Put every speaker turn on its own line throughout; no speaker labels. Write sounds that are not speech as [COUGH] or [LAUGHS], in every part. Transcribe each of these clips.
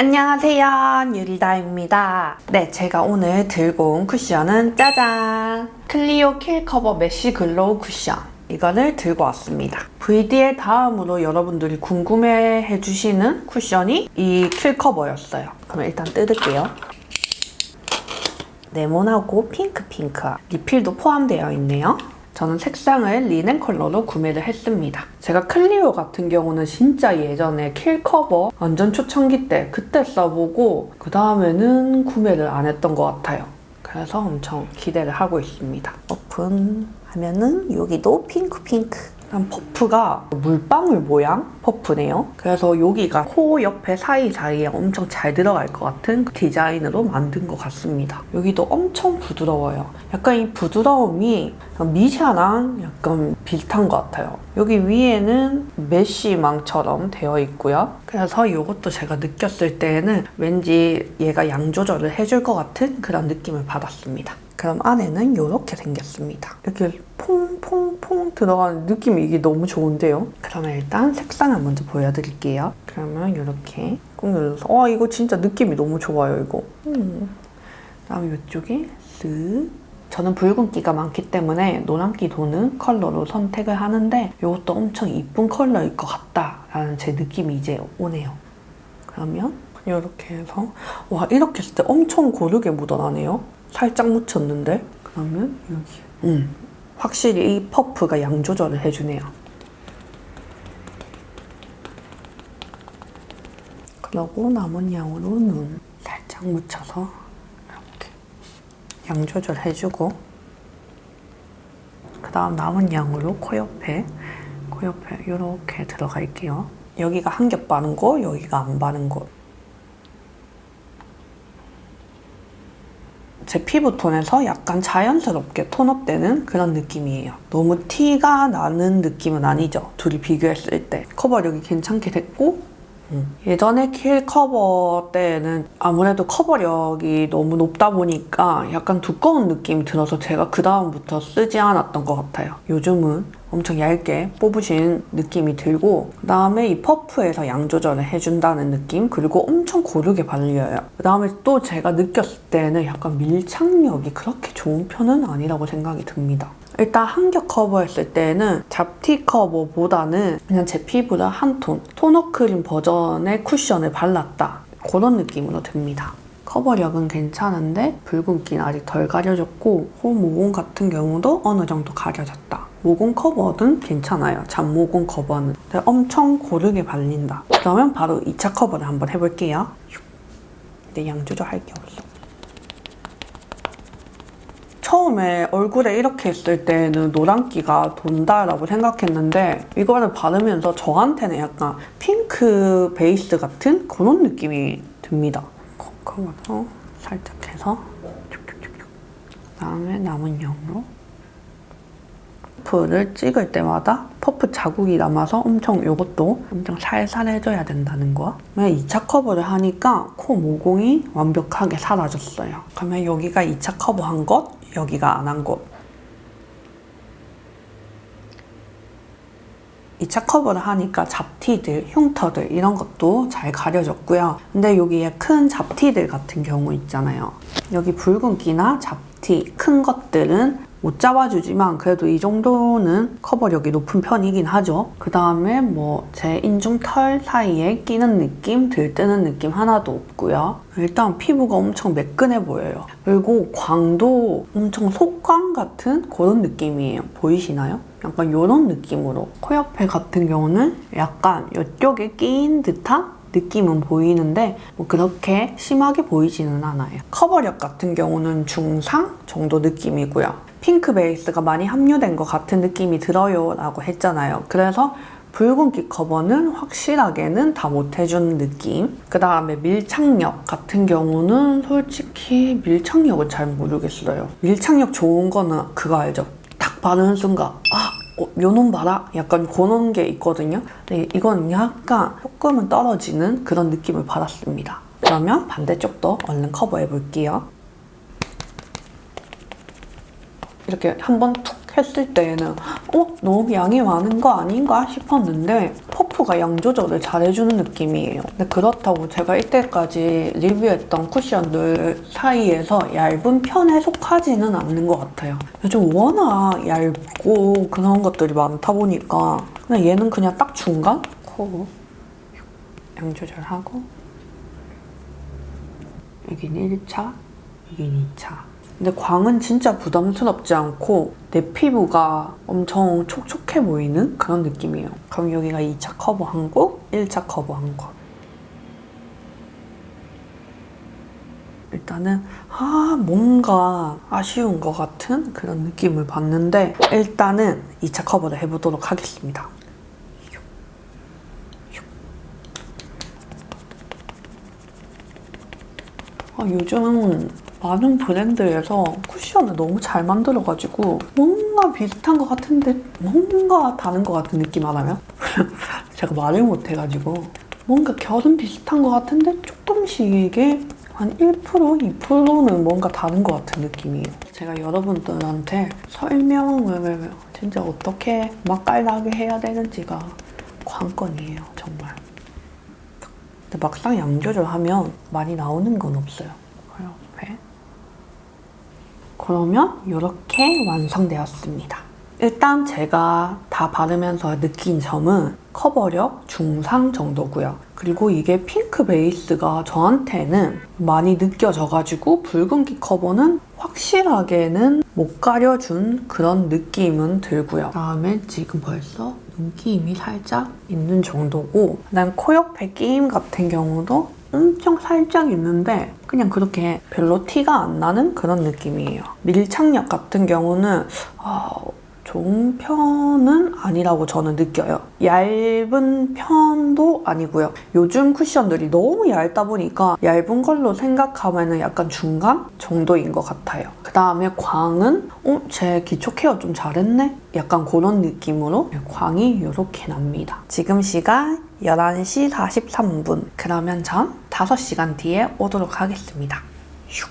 안녕하세요. 유리다입니다. 네 제가 오늘 들고 온 쿠션은 짜잔. 클리오 킬 커버 메쉬 글로우 쿠션. 이거를 들고 왔습니다. VD의 다음으로 여러분들이 궁금해 해 주시는 쿠션이 이 킬 커버였어요. 그럼 일단 뜯을게요. 네모나고 핑크 핑크 리필도 포함되어 있네요 저는 색상을 리넨 컬러로 구매를 했습니다. 제가 클리오 같은 경우는 진짜 예전에 킬 커버 완전 초창기 때 그때 써보고 그 다음에는 구매를 안 했던 것 같아요. 그래서 엄청 기대를 하고 있습니다. 오픈하면은 여기도 핑크 핑크. 일단 퍼프가 물방울 모양 퍼프네요. 그래서 여기가 코 옆에 사이사이에 엄청 잘 들어갈 것 같은 그 디자인으로 만든 것 같습니다. 여기도 엄청 부드러워요. 약간 이 부드러움이 미샤랑 약간 비슷한 것 같아요. 여기 위에는 메쉬망처럼 되어 있고요. 그래서 이것도 제가 느꼈을 때는 왠지 얘가 양 조절을 해줄 것 같은 그런 느낌을 받았습니다. 그럼 안에는 이렇게 생겼습니다. 이렇게 퐁퐁퐁 들어가는 느낌이 이게 너무 좋은데요? 그러면 일단 색상을 먼저 보여드릴게요. 그러면 이렇게 꾹 눌러서 와 이거 진짜 느낌이 너무 좋아요 이거. 음. 그다음에 이쪽에 쓱 저는 붉은기가 많기 때문에 노란기 도는 컬러로 선택을 하는데 이것도 엄청 이쁜 컬러일 것 같다라는 제 느낌이 이제 오네요. 그러면 이렇게 해서 와 이렇게 했을 때 엄청 고르게 묻어나네요. 살짝 묻혔는데 그러면 여기 음 확실히 이 퍼프가 양 조절을 해주네요. 그러고 남은 양으로 눈 살짝 묻혀서 이렇게 양 조절해주고 그 다음 남은 양으로 코 옆에 코 옆에 이렇게 들어갈게요. 여기가 한 겹 바른 거, 여기가 안 바른 거. 제 피부톤에서 약간 자연스럽게 톤업되는 그런 느낌이에요. 너무 티가 나는 느낌은 아니죠. 둘이 비교했을 때. 커버력이 괜찮게 됐고 음. 예전에 킬 커버 때는 아무래도 커버력이 너무 높다 보니까 약간 두꺼운 느낌이 들어서 제가 그 다음부터 쓰지 않았던 것 같아요. 요즘은 엄청 얇게 뽑으신 느낌이 들고 그 다음에 이 퍼프에서 양 조절을 해준다는 느낌 그리고 엄청 고르게 발려요. 그 다음에 또 제가 느꼈을 때는 약간 밀착력이 그렇게 좋은 편은 아니라고 생각이 듭니다. 일단 한 겹 커버했을 때는 잡티 커버보다는 그냥 제 피부를 한 톤, 토너 크림 버전의 쿠션을 발랐다. 그런 느낌으로 듭니다. 커버력은 괜찮은데 붉은기는 아직 덜 가려졌고 코 모공 같은 경우도 어느 정도 가려졌다. 모공 커버는 괜찮아요. 잡모공 커버는. 근데 엄청 고르게 발린다. 그러면 바로 2차 커버를 한번 해볼게요. 근데 양 조절할 게 없어. 처음에 얼굴에 이렇게 했을 때는 노란기가 돈다라고 생각했는데 이거를 바르면서 저한테는 약간 핑크 베이스 같은 그런 느낌이 듭니다. 콩콩으로 살짝 해서 그다음에 남은 양으로 퍼프를 찍을 때마다 퍼프 자국이 남아서 엄청 이것도 엄청 살살 해줘야 된다는 거. 2차 커버를 하니까 코 모공이 완벽하게 사라졌어요. 그러면 여기가 2차 커버한 것, 여기가 안한 것. 2차 커버를 하니까 잡티들, 흉터들 이런 것도 잘 가려졌고요. 근데 여기에 큰 잡티들 같은 경우 있잖아요. 여기 붉은기나 잡티 큰 것들은 못 잡아주지만 그래도 이 정도는 커버력이 높은 편이긴 하죠. 그 다음에 뭐 제 인중 털 사이에 끼는 느낌, 들뜨는 느낌 하나도 없고요. 일단 피부가 엄청 매끈해 보여요. 그리고 광도 엄청 속광 같은 그런 느낌이에요. 보이시나요? 약간 이런 느낌으로 코 옆에 같은 경우는 약간 이쪽에 끼인 듯한 느낌은 보이는데 뭐 그렇게 심하게 보이지는 않아요. 커버력 같은 경우는 중상 정도 느낌이고요. 핑크 베이스가 많이 함유된 것 같은 느낌이 들어요 라고 했잖아요. 그래서 붉은기 커버는 확실하게는 다 못해준 느낌. 그 다음에 밀착력 같은 경우는 솔직히 밀착력을 잘 모르겠어요. 밀착력 좋은 거는 그거 알죠? 딱 바르는 순간 아 어, 요놈 봐라? 약간 그런 게 있거든요. 근데 이건 약간 조금은 떨어지는 그런 느낌을 받았습니다. 그러면 반대쪽도 얼른 커버해 볼게요. 이렇게 한번 툭 했을 때에는 어? 너무 양이 많은 거 아닌가 싶었는데 퍼프 퍼프가 양 조절을 잘해주는 느낌이에요. 근데 그렇다고 제가 이때까지 리뷰했던 쿠션들 사이에서 얇은 편에 속하지는 않는 것 같아요. 요즘 워낙 얇고 그런 것들이 많다 보니까 그냥 얘는 그냥 딱 중간? 코. 양 조절하고 여기는 1차, 여기는 2차. 근데 광은 진짜 부담스럽지 않고 내 피부가 엄청 촉촉해 보이는 그런 느낌이에요. 그럼 여기가 2차 커버 한 곳, 1차 커버 한 곳. 일단은 아 뭔가 아쉬운 것 같은 그런 느낌을 받는데 일단은 2차 커버를 해보도록 하겠습니다. 아, 요즘 많은 브랜드에서 쿠션을 너무 잘 만들어가지고 뭔가 비슷한 것 같은데 뭔가 다른 것 같은 느낌 알아요? [LAUGHS] 제가 말을 못해가지고 뭔가 결은 비슷한 것 같은데 조금씩 이게 한 1%, 2%는 뭔가 다른 것 같은 느낌이에요. 제가 여러분들한테 설명을 진짜 어떻게 맛깔나게 해야 되는지가 관건이에요, 정말. 근데 막상 양 조절하면 많이 나오는 건 없어요. 그러면 이렇게 완성되었습니다. 일단 제가 다 바르면서 느낀 점은 커버력 중상 정도고요. 그리고 이게 핑크 베이스가 저한테는 많이 느껴져가지고 붉은기 커버는 확실하게는 못 가려준 그런 느낌은 들고요. 다음에 지금 벌써 눈기임이 살짝 있는 정도고 난 코 옆에 끼임 같은 경우도 엄청 살짝 있는데 그냥 그렇게 별로 티가 안 나는 그런 느낌이에요. 밀착력 같은 경우는 아, 좋은 편은 아니라고 저는 느껴요. 얇은 편도 아니고요. 요즘 쿠션들이 너무 얇다 보니까 얇은 걸로 생각하면 약간 중간 정도인 것 같아요. 그 다음에 광은 어? 제 기초 케어 좀 잘했네? 약간 그런 느낌으로 광이 이렇게 납니다. 지금 시간 11시 43분. 그러면 전 5시간 뒤에 오도록 하겠습니다. 슉.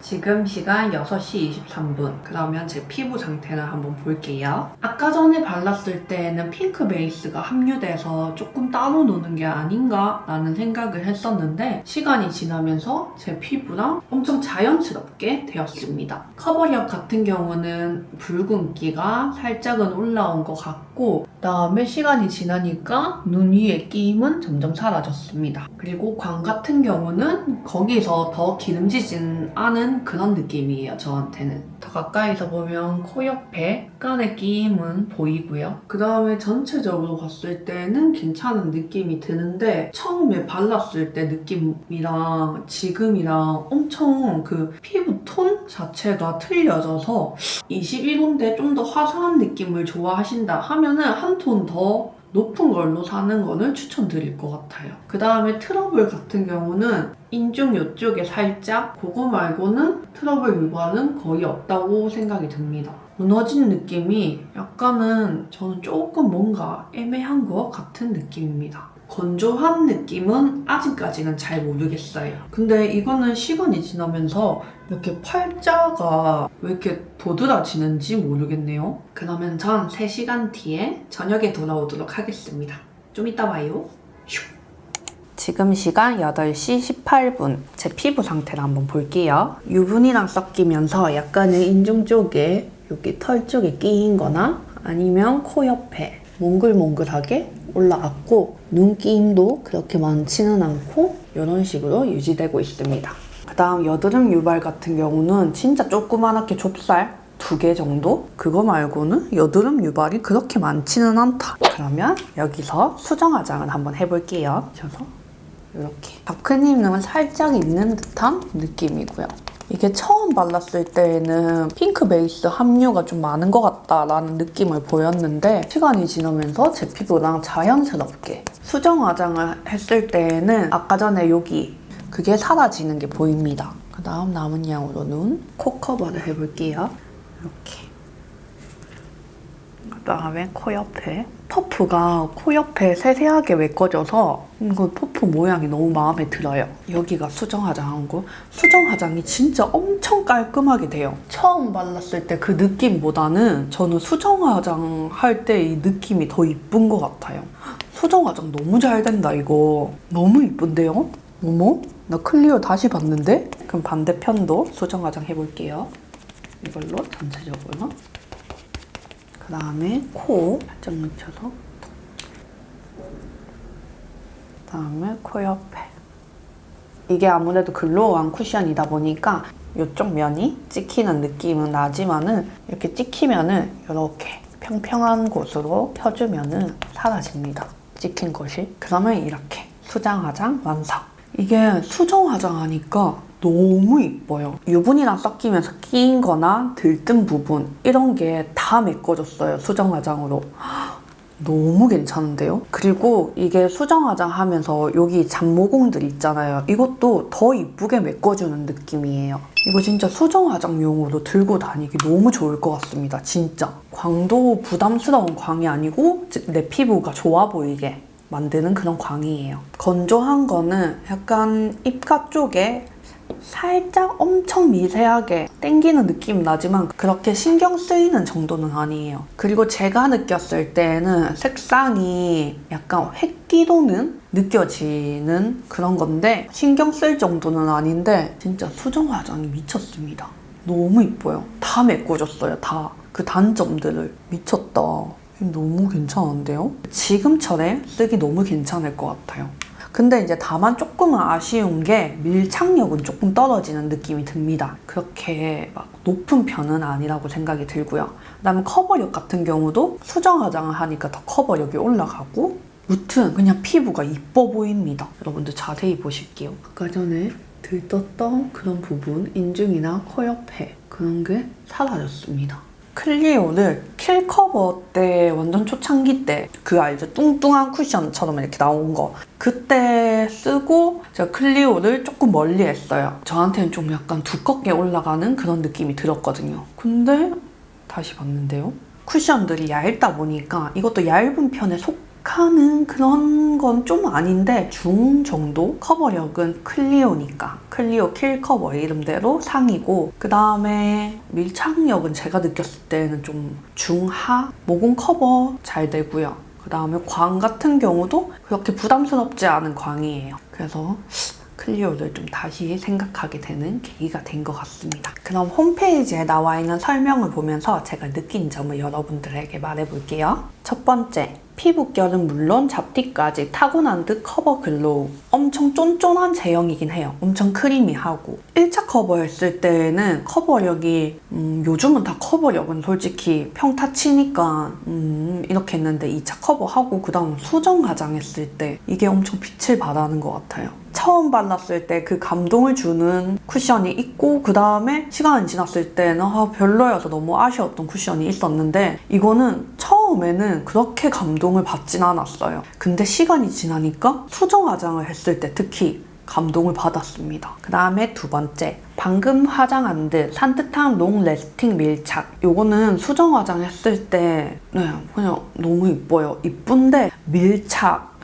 지금 시간 6시 23분. 그러면 제 피부 상태를 한번 볼게요. 아까 전에 발랐을 때는 핑크 베이스가 함유돼서 조금 따로 노는 게 아닌가 라는 생각을 했었는데 시간이 지나면서 제 피부랑 엄청 자연스럽게 되었습니다. 커버력 같은 경우는 붉은기가 살짝은 올라온 것 같고 그 다음에 시간이 지나니까 눈 위에 끼임은 점점 사라졌습니다. 그리고 광 같은 경우는 거기서 더 기름지진 않은 그런 느낌이에요, 저한테는. 더 가까이서 보면 코 옆에 약간의 끼임은 보이고요. 그 다음에 전체적으로 봤을 때는 괜찮은 느낌이 드는데 처음에 발랐을 때 느낌이랑 지금이랑 엄청 그 피부 톤 자체가 틀려져서 21호인데 좀 더 화사한 느낌을 좋아하신다 하면은 한톤 더 높은 걸로 사는 거는 추천드릴 것 같아요. 그 다음에 트러블 같은 경우는 인중 이쪽에 살짝 그거 말고는 트러블 유발은 거의 없다고 생각이 듭니다. 무너진 느낌이 약간은 저는 조금 뭔가 애매한 것 같은 느낌입니다. 건조한 느낌은 아직까지는 잘 모르겠어요. 근데 이거는 시간이 지나면서 이렇게 팔자가 왜 이렇게 도드라지는지 모르겠네요. 그러면 전 3시간 뒤에 저녁에 돌아오도록 하겠습니다. 좀 이따 봐요. 슉. 지금 시간 8시 18분. 제 피부 상태를 한번 볼게요. 유분이랑 섞이면서 약간은 인중 쪽에 여기 털 쪽에 끼인 거나 아니면 코 옆에 몽글몽글하게 올라갔고 눈끼임도 그렇게 많지는 않고 이런 식으로 유지되고 있습니다. 그 다음 여드름 유발 같은 경우는 진짜 조그만하게 좁쌀 두 개 정도? 그거 말고는 여드름 유발이 그렇게 많지는 않다. 그러면 여기서 수정 화장을 한번 해볼게요. 저서 이렇게 다크닝은 살짝 있는 듯한 느낌이고요. 이게 처음 발랐을 때에는 핑크 베이스 함유가 좀 많은 것 같다라는 느낌을 보였는데 시간이 지나면서 제 피부랑 자연스럽게 수정 화장을 했을 때에는 아까 전에 여기 그게 사라지는 게 보입니다. 그 다음 남은 양으로 눈, 코 커버를 해볼게요. 이렇게. 그 다음에 코 옆에. 퍼프가 코 옆에 세세하게 메꿔져서 이거 퍼프 모양이 너무 마음에 들어요. 여기가 수정 화장한 거. 수정 화장이 진짜 엄청 깔끔하게 돼요. 처음 발랐을 때 그 느낌보다는 저는 수정 화장 할 때 이 느낌이 더 이쁜 것 같아요. 수정 화장 너무 잘 된다 이거. 너무 이쁜데요? 어머? 나 클리오 다시 봤는데? 그럼 반대편도 수정 화장 해볼게요. 이걸로 전체적으로. 그 다음에 코 살짝 묻혀서 그 다음에 코 옆에 이게 아무래도 글로우한 쿠션이다 보니까 이쪽 면이 찍히는 느낌은 나지만은 이렇게 찍히면은 이렇게 평평한 곳으로 펴주면은 사라집니다. 찍힌 곳이. 그러면 이렇게 수정 화장 완성. 이게 수정 화장 하니까 너무 이뻐요. 유분이랑 섞이면서 끼인 거나 들뜬 부분 이런 게 다 메꿔졌어요. 수정 화장으로. 너무 괜찮은데요? 그리고 이게 수정 화장 하면서 여기 잡모공들 있잖아요. 이것도 더 이쁘게 메꿔주는 느낌이에요. 이거 진짜 수정 화장용으로 들고 다니기 너무 좋을 것 같습니다. 진짜. 광도 부담스러운 광이 아니고 내 피부가 좋아 보이게 만드는 그런 광이에요. 건조한 거는 약간 입가 쪽에 살짝 엄청 미세하게 땡기는 느낌 나지만 그렇게 신경 쓰이는 정도는 아니에요. 그리고 제가 느꼈을 때는 색상이 약간 획기 도는 느껴지는 그런 건데 신경 쓸 정도는 아닌데 진짜 수정 화장이 미쳤습니다. 너무 이뻐요. 다 메꿔줬어요. 다. 그 단점들을. 미쳤다. 너무 괜찮은데요? 지금 철에 쓰기 너무 괜찮을 것 같아요. 근데 이제 다만 조금은 아쉬운 게 밀착력은 조금 떨어지는 느낌이 듭니다. 그렇게 막 높은 편은 아니라고 생각이 들고요. 그다음에 커버력 같은 경우도 수정 화장을 하니까 더 커버력이 올라가고 무튼 그냥 피부가 이뻐 보입니다. 여러분들 자세히 보실게요. 아까 전에 들떴던 그런 부분, 인중이나 코 옆에 그런 게 사라졌습니다. 클리오를 킬 커버 때 완전 초창기 때 그 알죠? 뚱뚱한 쿠션처럼 이렇게 나온 거. 그때 쓰고 제가 클리오를 조금 멀리 했어요. 저한테는 좀 약간 두껍게 올라가는 그런 느낌이 들었거든요. 근데 다시 봤는데요. 쿠션들이 얇다 보니까 이것도 얇은 편에 속 하는 그런 건 좀 아닌데 중 정도 커버력은 클리오니까 클리오 킬 커버 이름대로 상이고 그 다음에 밀착력은 제가 느꼈을 때는 좀 중하 모공 커버 잘 되고요 그 다음에 광 같은 경우도 그렇게 부담스럽지 않은 광이에요 그래서 클리오를 좀 다시 생각하게 되는 계기가 된 것 같습니다. 그럼 홈페이지에 나와 있는 설명을 보면서 제가 느낀 점을 여러분들에게 말해볼게요. 첫 번째, 피부결은 물론 잡티까지 타고난 듯 커버 글로우. 엄청 쫀쫀한 제형이긴 해요. 엄청 크리미하고. 1차 커버했을 때는 커버력이 음, 요즘은 다 커버력은 솔직히 평타 치니까 음, 이렇게 했는데 2차 커버하고 그 다음 수정 화장했을 때 이게 엄청 빛을 발하는 것 같아요. 처음 발랐을 때 그 감동을 주는 쿠션이 있고 그 다음에 시간이 지났을 때는 아, 별로여서 너무 아쉬웠던 쿠션이 있었는데 이거는 처음 에는 그렇게 감동을 받진 않았어요. 근데 시간이 지나니까 수정 화장을 했을 때 특히 감동을 받았습니다. 그 다음에 두 번째. 방금 화장한 듯 산뜻한 롱 레스팅 밀착. 요거는 수정 화장했을 때 네, 그냥 너무 이뻐요. 이쁜데 밀착.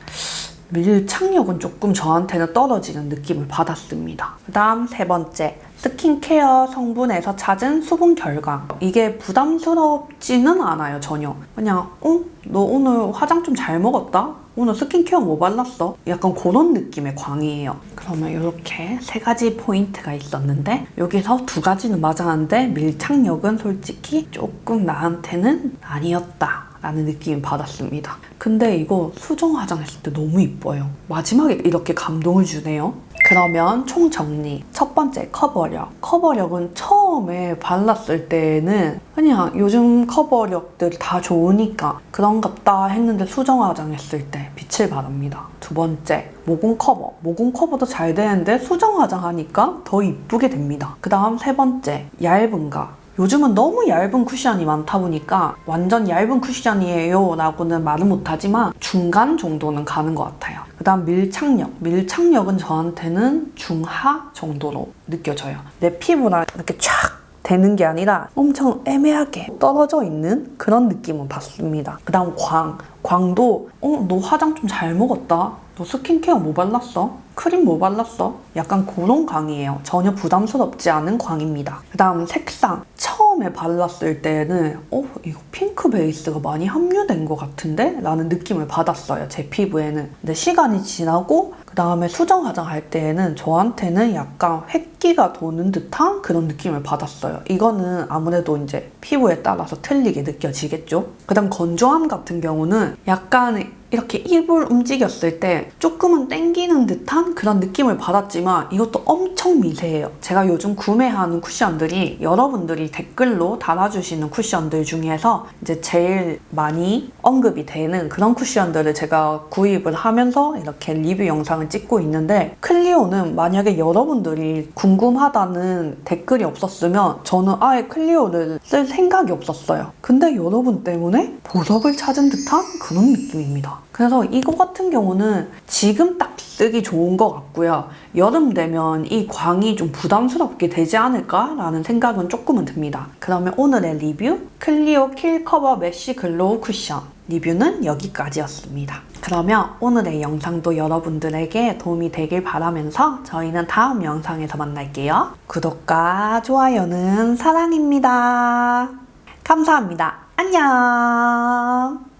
밀착력은 조금 저한테는 떨어지는 느낌을 받았습니다. 그 다음 세 번째. 스킨케어 성분에서 찾은 수분 결과. 이게 부담스럽지는 않아요, 전혀. 그냥, 어? 너 오늘 화장 좀 잘 먹었다? 오늘 스킨케어 뭐 발랐어? 약간 그런 느낌의 광이에요. 그러면 이렇게 세 가지 포인트가 있었는데 여기서 두 가지는 맞았는데 밀착력은 솔직히 조금 나한테는 아니었다. 라는 느낌을 받았습니다. 근데 이거 수정 화장했을 때 너무 이뻐요. 마지막에 이렇게 감동을 주네요. 그러면 총 정리. 첫 번째 커버력. 커버력은 처음에 발랐을 때는 그냥 요즘 커버력들 다 좋으니까 그런갑다 했는데 수정 화장했을 때 빛을 발합니다. 두 번째 모공 커버. 모공 커버도 잘 되는데 수정 화장하니까 더 이쁘게 됩니다. 그 다음 세 번째 얇은가. 요즘은 너무 얇은 쿠션이 많다 보니까 완전 얇은 쿠션이에요 라고는 말은 못하지만 중간 정도는 가는 것 같아요. 그 다음 밀착력. 밀착력은 저한테는 중하 정도로 느껴져요. 내 피부랑 이렇게 쫙 되는 게 아니라 엄청 애매하게 떨어져 있는 그런 느낌을 받습니다. 그 다음 광. 광도 어, 너 화장 좀 잘 먹었다. 너 스킨케어 뭐 발랐어? 크림 뭐 발랐어? 약간 그런 광이에요. 전혀 부담스럽지 않은 광입니다. 그 다음 색상. 처음 처음에 발랐을 때는 어 이거 핑크 베이스가 많이 함유된 것 같은데? 라는 느낌을 받았어요 제 피부에는 근데 시간이 지나고 그 다음에 수정 화장할 때에는 저한테는 약간 획 기가 도는 듯한 그런 느낌을 받았어요 이거는 아무래도 이제 피부에 따라서 틀리게 느껴지겠죠 그 다음 건조함 같은 경우는 약간 이렇게 입을 움직였을 때 조금은 땡기는 듯한 그런 느낌을 받았지만 이것도 엄청 미세해요. 제가 요즘 구매하는 쿠션들이 여러분들이 댓글로 달아주시는 쿠션들 중에서 이제 제일 많이 언급이 되는 그런 쿠션들을 제가 구입을 하면서 이렇게 리뷰 영상을 찍고 있는데 클리오는 만약에 여러분들이 궁금하다는 댓글이 없었으면 저는 아예 클리오를 쓸 생각이 없었어요. 근데 여러분 때문에 보석을 찾은 듯한 그런 느낌입니다. 그래서 이거 같은 경우는 지금 딱 쓰기 좋은 것 같고요. 여름 되면 이 광이 좀 부담스럽게 되지 않을까라는 생각은 조금은 듭니다. 그러면 오늘의 리뷰 클리오 킬 커버 메쉬 글로우 쿠션 리뷰는 여기까지였습니다. 그러면 오늘의 영상도 여러분들에게 도움이 되길 바라면서 저희는 다음 영상에서 만날게요. 구독과 좋아요는 사랑입니다. 감사합니다. 안녕!